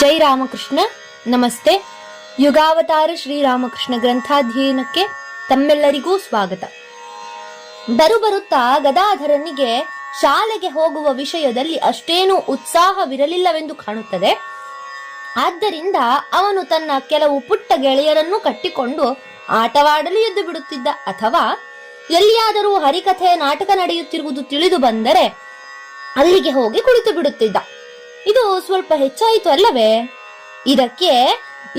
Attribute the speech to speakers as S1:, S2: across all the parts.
S1: ಜೈ ರಾಮಕೃಷ್ಣ. ನಮಸ್ತೆ. ಯುಗಾವತಾರ ಶ್ರೀರಾಮಕೃಷ್ಣ ಗ್ರಂಥಾಧ್ಯಯನಕ್ಕೆ ತಮ್ಮೆಲ್ಲರಿಗೂ ಸ್ವಾಗತ. ಬರುಬರುತ್ತಾ ಗದಾಧರನಿಗೆ ಶಾಲೆಗೆ ಹೋಗುವ ವಿಷಯದಲ್ಲಿ ಅಷ್ಟೇನೂ ಉತ್ಸಾಹವಿರಲಿಲ್ಲವೆಂದು ಕಾಣುತ್ತದೆ. ಆದ್ದರಿಂದ ಅವನು ತನ್ನ ಕೆಲವು ಪುಟ್ಟ ಗೆಳೆಯರನ್ನು ಕಟ್ಟಿಕೊಂಡು ಆಟವಾಡಲು ಎದ್ದು ಬಿಡುತ್ತಿದ್ದ. ಅಥವಾ ಎಲ್ಲಿಯಾದರೂ ಹರಿಕಥೆ ನಾಟಕ ನಡೆಯುತ್ತಿರುವುದು ತಿಳಿದು ಬಂದರೆ ಅಲ್ಲಿಗೆ ಹೋಗಿ ಕುಳಿತು ಬಿಡುತ್ತಿದ್ದ ಇದು ಸ್ವಲ್ಪ ಹೆಚ್ಚಾಯಿತು ಅಲ್ಲವೇ? ಇದಕ್ಕೆ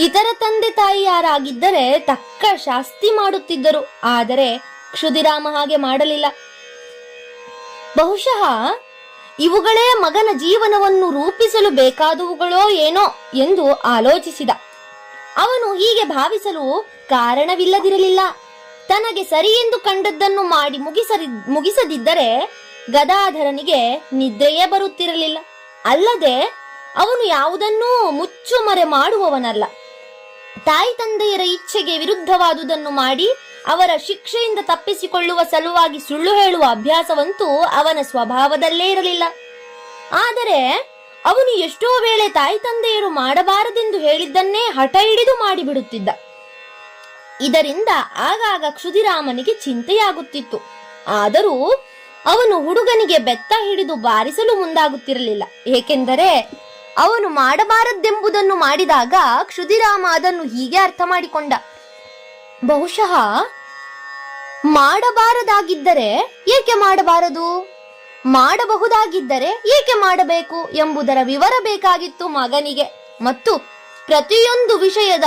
S1: ಇತರ ತಂದೆ ತಾಯಿಯಾರಾಗಿದ್ದರೆ ತಕ್ಕ ಶಾಸ್ತಿ ಮಾಡುತ್ತಿದ್ದರು, ಆದರೆ ಕ್ಷುದಿರಾಮ ಹಾಗೆ ಮಾಡಲಿಲ್ಲ. ಬಹುಶಃ ಇವುಗಳೇ ಮಗನ ಜೀವನವನ್ನು ರೂಪಿಸಲು ಬೇಕಾದವುಗಳೋ ಏನೋ ಎಂದು ಆಲೋಚಿಸಿದ. ಅವನು ಹೀಗೆ ಭಾವಿಸಲು ಕಾರಣವಿಲ್ಲದಿರಲಿಲ್ಲ. ತನಗೆ ಸರಿ ಎಂದು ಕಂಡದ್ದನ್ನು ಮಾಡಿ ಮುಗಿಸದಿದ್ದರೆ ಗದಾಧರನಿಗೆ ನಿದ್ರೆಯೇ ಬರುತ್ತಿರಲಿಲ್ಲ. ಅಲ್ಲದೆ ಅವನು ಯಾವುದನ್ನೂ ಮುಚ್ಚುಮರೆ ಮಾಡುವವನಲ್ಲ. ತಾಯಿ ತಂದೆಯರ ಇಚ್ಛೆಗೆ ವಿರುದ್ಧವಾದುದನ್ನು ಮಾಡಿ ಅವರ ಶಿಕ್ಷೆಯಿಂದ ತಪ್ಪಿಸಿಕೊಳ್ಳುವ ಸಲುವಾಗಿ ಸುಳ್ಳು ಹೇಳುವ ಅಭ್ಯಾಸವಂತೂ ಅವನ ಸ್ವಭಾವದಲ್ಲೇ ಇರಲಿಲ್ಲ. ಆದರೆ ಅವನು ಎಷ್ಟೋ ವೇಳೆ ತಾಯಿ ತಂದೆಯರು ಮಾಡಬಾರದೆಂದು ಹೇಳಿದ್ದನ್ನೇ ಹಠ ಹಿಡಿದು ಮಾಡಿಬಿಡುತ್ತಿದ್ದ. ಇದರಿಂದ ಆಗಾಗ ಕ್ಷುದಿರಾಮನಿಗೆ ಚಿಂತೆಯಾಗುತ್ತಿತ್ತು. ಆದರೂ ಅವನು ಹುಡುಗನಿಗೆ ಬೆತ್ತ ಹಿಡಿದು ಬಾರಿಸಲು ಮುಂದಾಗುತ್ತಿರಲಿಲ್ಲ. ಏಕೆಂದರೆ ಅವನು ಮಾಡಬಾರದೆಂಬುದನ್ನು ಮಾಡಿದಾಗ ಕ್ಷುದಿರಾಮ ಅದನ್ನು ಹೀಗೆ ಅರ್ಥ ಮಾಡಿಕೊಂಡ. ಬಹುಶಃ ಮಾಡಬಾರದಾಗಿದ್ದರೆ ಏಕೆ ಮಾಡಬಾರದು? ಮಾಡಬಹುದಾಗಿದ್ದರೆ ಏಕೆ ಮಾಡಬೇಕು ಎಂಬುದರ ವಿವರ ಬೇಕಾಗಿತ್ತು ಮಗನಿಗೆ. ಮತ್ತು ಪ್ರತಿಯೊಂದು ವಿಷಯದ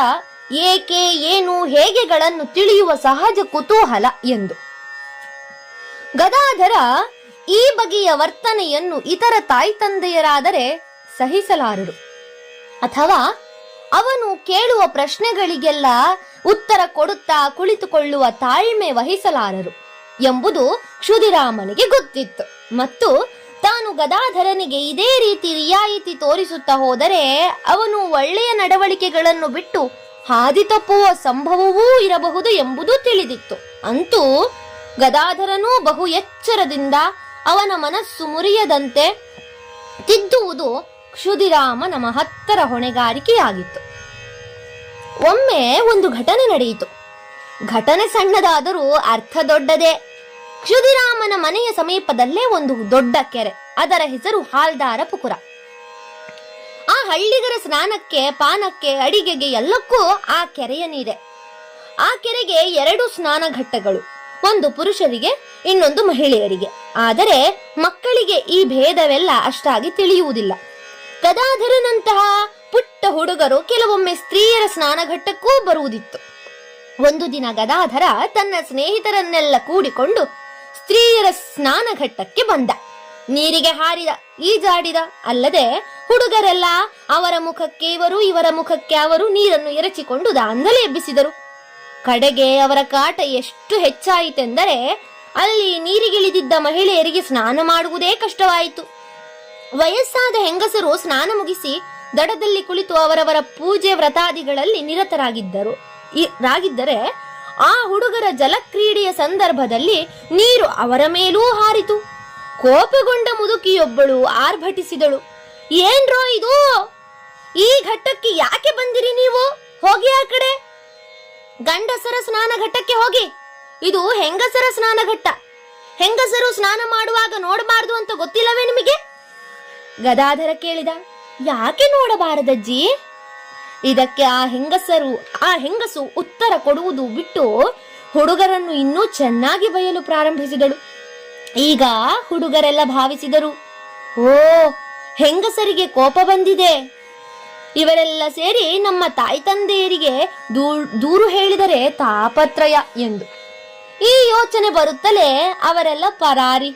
S1: ಏಕೆ, ಏನು, ಹೇಗೆಗಳನ್ನು ತಿಳಿಯುವ ಸಹಜ ಕುತೂಹಲ ಎಂದು. ಗದಾಧರ ಈ ಬಗೆಯ ವರ್ತನೆಯನ್ನು ಇತರ ತಾಯಿ ತಂದೆಯರಾದರೆ ಸಹಿಸಲಾರರು. ಅಥವಾ ಅವನು ಕೇಳುವ ಪ್ರಶ್ನೆಗಳಿಗೆಲ್ಲ ಉತ್ತರ ಕೊಡುತ್ತಾ ಕುಳಿತುಕೊಳ್ಳುವ ತಾಳ್ಮೆ ವಹಿಸಲಾರರು ಎಂಬುದು ಕ್ಷುದಿರಾಮನಿಗೆ ಗೊತ್ತಿತ್ತು. ಮತ್ತು ತಾನು ಗದಾಧರನಿಗೆ ಇದೇ ರೀತಿ ರಿಯಾಯಿತಿ ತೋರಿಸುತ್ತಾ ಹೋದರೆ ಅವನು ಒಳ್ಳೆಯ ನಡವಳಿಕೆಗಳನ್ನು ಬಿಟ್ಟು ಹಾದಿ ತಪ್ಪುವ ಸಂಭವವೂ ಇರಬಹುದು ಎಂಬುದು ತಿಳಿದಿತ್ತು. ಅಂತೂ ಗದಾಧರನೂ ಬಹು ಎಚ್ಚರದಿಂದ ಅವನ ಮನಸ್ಸು ಮುರಿಯದಂತೆ ತಿದ್ದುವುದು ಕ್ಷುದಿರಾಮನ ಮಹತ್ತರ ಹೊಣೆಗಾರಿಕೆಯಾಗಿತ್ತು. ಒಮ್ಮೆ ಒಂದು ಘಟನೆ ನಡೆಯಿತು. ಘಟನೆ ಸಣ್ಣದಾದರೂ ಅರ್ಥ ದೊಡ್ಡದೇ. ಕ್ಷುದಿರಾಮನ ಮನೆಯ ಸಮೀಪದಲ್ಲೇ ಒಂದು ದೊಡ್ಡ ಕೆರೆ, ಅದರ ಹೆಸರು ಹಾಲ್ದಾರ ಪುಕುರ. ಆ ಹಳ್ಳಿಗರ ಸ್ನಾನಕ್ಕೆ, ಪಾನಕ್ಕೆ, ಅಡಿಗೆಗೆ ಎಲ್ಲಕ್ಕೂ ಆ ಕೆರೆಯ ನೀರೆ ಆ ಕೆರೆಗೆ ಎರಡು ಸ್ನಾನ ಘಟ್ಟಗಳು ಒಂದು ಪುರುಷರಿಗೆ, ಇನ್ನೊಂದು ಮಹಿಳೆಯರಿಗೆ. ಆದರೆ ಮಕ್ಕಳಿಗೆ ಈ ಭೇದವೆಲ್ಲ ಅಷ್ಟಾಗಿ ತಿಳಿಯುವುದಿಲ್ಲ. ಗದಾಧರನಂತಹ ಪುಟ್ಟ ಹುಡುಗರು ಕೆಲವೊಮ್ಮೆ ಸ್ತ್ರೀಯರ ಸ್ನಾನಘಟ್ಟಕ್ಕೂ ಬರುವುದಿತ್ತು. ಒಂದು ದಿನ ಗದಾಧರ ತನ್ನ ಸ್ನೇಹಿತರನ್ನೆಲ್ಲ ಕೂಡಿಕೊಂಡು ಸ್ತ್ರೀಯರ ಸ್ನಾನಘಟ್ಟಕ್ಕೆ ಬಂದ. ನೀರಿಗೆ ಹಾರಿದ, ಈಜಾಡಿದ, ಅಲ್ಲದೆ ಹುಡುಗರೆಲ್ಲ ಅವರ ಮುಖಕ್ಕೆ ಇವರು, ಇವರ ಮುಖಕ್ಕೆ ಅವರು ನೀರನ್ನು ಎರಚಿಕೊಂಡು ದಾಂಧಲೆ ಎಬ್ಬಿಸಿದರು. ಕಡೆಗೆ ಅವರ ಕಾಟ ಎಷ್ಟು ಹೆಚ್ಚಾಯಿತೆಂದರೆ ಅಲ್ಲಿ ನೀರಿಗಿಳಿದಿದ್ದ ಮಹಿಳೆಯರಿಗೆ ಸ್ನಾನ ಮಾಡುವುದೇ ಕಷ್ಟವಾಯಿತು. ವಯಸ್ಸಾದ ಹೆಂಗಸರು ಸ್ನಾನ ಮುಗಿಸಿ ದಡದಲ್ಲಿ ಕುಳಿತು ಅವರವರ ಪೂಜೆ ವ್ರತಾದಿಗಳಲ್ಲಿ ನಿರತರಾಗಿದ್ದರು. ರಾಗಿದ್ದರೆ ಆ ಹುಡುಗರ ಜಲಕ್ರೀಡೆಯ ಸಂದರ್ಭದಲ್ಲಿ ನೀರು ಅವರ ಮೇಲೂ ಹಾರಿತು. ಕೋಪಗೊಂಡ ಮುದುಕಿಯೊಬ್ಬಳು ಆರ್ಭಟಿಸಿದಳು. ಏನ್ರೋ ಇದು? ಈ ಘಟ್ಟಕ್ಕೆ ಯಾಕೆ ಬಂದಿರಿ ನೀವು? ಹೋಗಿ ಆ ಕಡೆ. ಗಂಡಸರ ಸ್ನಾನ ಘಟ್ಟಕ್ಕೆ ಹೋಗಿ. ಇದು ಹೆಂಗಸರ ಸ್ನಾನ ಘಟ್ಟ. ಹೆಂಗಸರು ಸ್ನಾನ ಮಾಡುವಾಗ ನೋಡಬಾರದು ಅಂತ ಗೊತ್ತಿಲ್ಲವೇ ನಿಮಗೆ? ಗದಾಧರ ಕೇಳಿದ, ಯಾಕೆ ನೋಡಬಾರದಜ್ಜಿ? ಇದಕ್ಕೆ ಆ ಹೆಂಗಸರು, ಆ ಹೆಂಗಸು ಉತ್ತರ ಕೊಡುವುದು ಬಿಟ್ಟು ಹುಡುಗರನ್ನು ಇನ್ನೂ ಚೆನ್ನಾಗಿ ಬಯಲು ಪ್ರಾರಂಭಿಸಿದಳು. ಈಗ ಹುಡುಗರೆಲ್ಲ ಭಾವಿಸಿದರು, ಓ, ಹೆಂಗಸರಿಗೆ ಕೋಪ ಬಂದಿದೆ. ಇವರೆಲ್ಲ ಸೇರಿ ನಮ್ಮ ತಾಯಿ ತಂದೆಯರಿಗೆ ದೂರು ಹೇಳಿದರೆ ತಾಪತ್ರಯ ಎಂದು. ಈ ಯೋಚನೆ ಬರುತ್ತಲೇ ಅವರೆಲ್ಲ ಪರಾರಿ.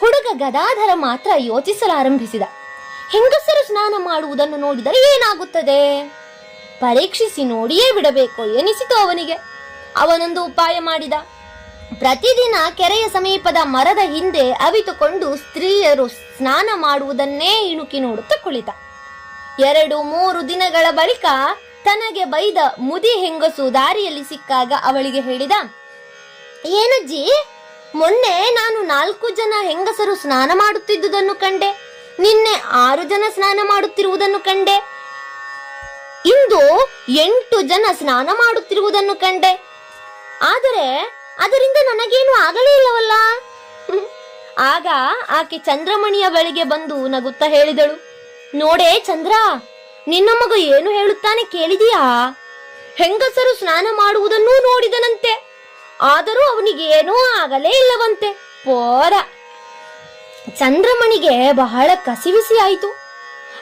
S1: ಹುಡುಗ ಗದಾಧರ ಮಾತ್ರ ಯೋಚಿಸಲಾರಂಭಿಸಿದ. ಹೆಂಗಸರು ಸ್ನಾನ ಮಾಡುವುದನ್ನು ನೋಡಿದರೆ ಏನಾಗುತ್ತದೆ? ಪರೀಕ್ಷಿಸಿ ನೋಡಿಯೇ ಬಿಡಬೇಕು ಎನಿಸಿತು ಅವನಿಗೆ. ಅವನೊಂದು ಉಪಾಯ ಮಾಡಿದ. ಪ್ರತಿದಿನ ಕೆರೆಯ ಸಮೀಪದ ಮರದ ಹಿಂದೆ ಅವಿತುಕೊಂಡು ಸ್ತ್ರೀಯರು ಸ್ನಾನ ಮಾಡುವುದನ್ನೇ ಇಣುಕಿ ನೋಡುತ್ತಾ ಕುಳಿತ. ಎರಡು ಮೂರು ದಿನಗಳ ಬಳಿಕ ತನಗೆ ಬೈದ ಮುದಿ ಹೆಂಗಸು ದಾರಿಯಲ್ಲಿ ಸಿಕ್ಕಾಗ ಅವಳಿಗೆ ಹೇಳಿದ, ಏನಜ್ಜಿ, ಮೊನ್ನೆ ನಾನು ನಾಲ್ಕು ಜನ ಹೆಂಗಸರು ಸ್ನಾನ ಮಾಡುತ್ತಿದ್ದುದನ್ನು ಕಂಡೆ. ನಿನ್ನೆ ಆರು ಜನ ಸ್ನಾನ ಮಾಡುತ್ತಿರುವುದನ್ನು ಕಂಡೆ. ಇಂದು ಎಂಟು ಜನ ಸ್ನಾನ ಮಾಡುತ್ತಿರುವುದನ್ನು ಕಂಡೆ. ಆದರೆ ಅದರಿಂದ ನನಗೇನು ಆಗಲೇ ಇಲ್ಲವಲ್ಲ? ಆಗ ಆಕೆ ಚಂದ್ರಮಣಿಯ ಬಳಿಗೆ ಬಂದು ನಗುತ್ತಾ ಹೇಳಿದಳು ನೋಡೇ ಚಂದ್ರ, ನಿನ್ನ ಮಗ ಏನು ಹೇಳುತ್ತಾನೆ ಕೇಳಿದೀಯಾ? ಹೆಂಗಸರು ಸ್ನಾನ ಮಾಡುವುದನ್ನೂ ನೋಡಿದನಂತೆ. ಆದರೂ ಅವನಿಗೆ ಏನೂ ಆಗಲೇ ಇಲ್ಲವಂತೆ. ಪೋರ. ಚಂದ್ರಮಣಿಗೆ ಬಹಳ ಕಸಿವಿಸಿ ಆಯಿತು.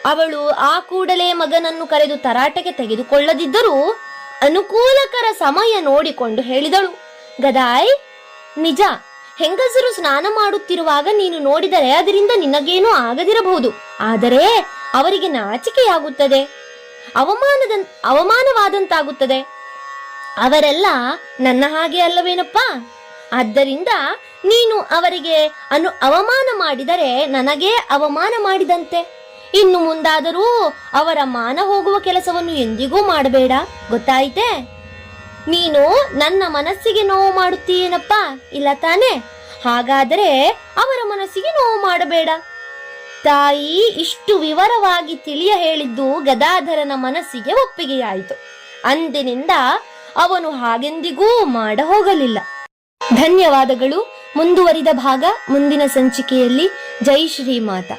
S1: ಅವಳು ಆ ಕೂಡಲೇ ಮಗನನ್ನು ಕರೆದು ತರಾಟೆಗೆ ತೆಗೆದುಕೊಳ್ಳದಿದ್ದರೂ ಅನುಕೂಲಕರ ಸಮಯ ನೋಡಿಕೊಂಡು ಹೇಳಿದಳು. ಗದಾಯ್, ನಿಜ, ಹೆಂಗಸರು ಸ್ನಾನ ಮಾಡುತ್ತಿರುವಾಗ ನೀನು ನೋಡಿದರೆ ಅದರಿಂದ ನಿನಗೇನೂ ಆಗದಿರಬಹುದು. ಆದರೆ ಅವರಿಗೆ ನಾಚಿಕೆಯಾಗುತ್ತದೆ. ಅವಮಾನದ ಅವಮಾನವಾದಂತಾಗುತ್ತದೆ. ಅವರೆಲ್ಲ ನನ್ನ ಹಾಗೆ ಅಲ್ಲವೇನಪ್ಪ? ಆದ್ದರಿಂದ ನೀನು ಅವರಿಗೆ ಅನು, ಅವಮಾನ ಮಾಡಿದರೆ ನನಗೇ ಅವಮಾನ ಮಾಡಿದಂತೆ. ಇನ್ನು ಮುಂದಾದರೂ ಅವರ ಮಾನ ಹೋಗುವ ಕೆಲಸವನ್ನು ಎಂದಿಗೂ ಮಾಡಬೇಡ. ಗೊತ್ತಾಯಿತೆ? ನೀನು ನನ್ನ ಮನಸ್ಸಿಗೆ ನೋವು ಮಾಡುತ್ತೀಯೇನಪ್ಪ? ಇಲ್ಲ ತಾನೇ? ಹಾಗಾದರೆ ಅವರ ಮನಸ್ಸಿಗೆ ನೋವು ಮಾಡಬೇಡ. ತಾಯಿ ಇಷ್ಟು ವಿವರವಾಗಿ ತಿಳಿಯ ಹೇಳಿದ್ದು ಗದಾಧರನ ಮನಸ್ಸಿಗೆ ಒಪ್ಪಿಗೆಯಾಯಿತು. ಅಂದಿನಿಂದ ಅವನು ಹಾಗೆಂದಿಗೂ ಮಾಡ ಹೋಗಲಿಲ್ಲ ಧನ್ಯವಾದಗಳು. ಮುಂದುವರಿದ ಭಾಗ ಮುಂದಿನ ಸಂಚಿಕೆಯಲ್ಲಿ. ಜೈ ಶ್ರೀಮಾತಾ